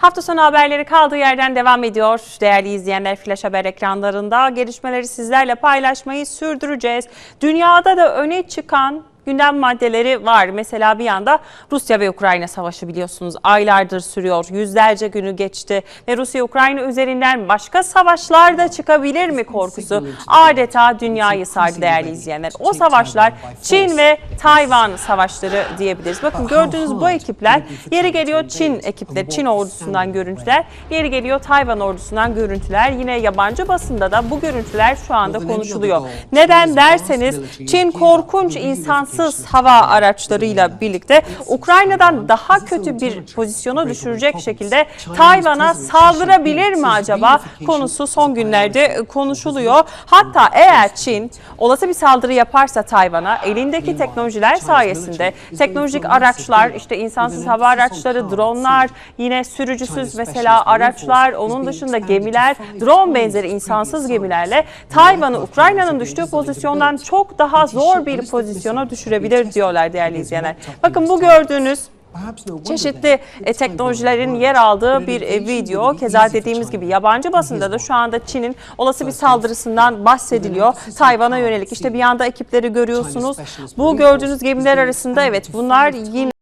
Hafta sonu haberleri kaldığı yerden devam ediyor. Değerli izleyenler Flash Haber ekranlarında gelişmeleri sizlerle paylaşmayı sürdüreceğiz. Dünyada da öne çıkan gündem maddeleri var. Mesela bir yanda Rusya ve Ukrayna savaşı biliyorsunuz aylardır sürüyor. Yüzlerce günü geçti ve Rusya Ukrayna üzerinden başka savaşlar da çıkabilir mi korkusu adeta dünyayı sardı değerli izleyenler. O savaşlar Çin ve Tayvan savaşları diyebiliriz. Bakın gördüğünüz bu ekipler yeri geliyor Çin ekipleri, Çin ordusundan görüntüler, yeri geliyor Tayvan ordusundan görüntüler. Yine yabancı basında da bu görüntüler şu anda konuşuluyor. Neden derseniz Çin korkunç insansız hava araçlarıyla birlikte Ukrayna'dan daha kötü bir pozisyona düşürecek şekilde Tayvan'a saldırabilir mi acaba konusu son günlerde konuşuluyor. Hatta eğer Çin olası bir saldırı yaparsa Tayvan'a elindeki teknolojiler sayesinde teknolojik araçlar işte insansız hava araçları, dronlar, yine sürücüsüz mesela araçlar, onun dışında gemiler, drone benzeri insansız gemilerle Tayvan'ı Ukrayna'nın düştüğü pozisyondan çok daha zor bir pozisyona düşürebilir diyorlar değerli izleyenler. Bakın bu gördüğünüz Çeşitli e, teknolojilerin yer aldığı bir e, video. Keza dediğimiz gibi yabancı basında da şu anda Çin'in olası bir saldırısından bahsediliyor. Tayvan'a yönelik işte bir yanda ekipleri görüyorsunuz. Bu gördüğünüz gemiler arasında evet bunlar yine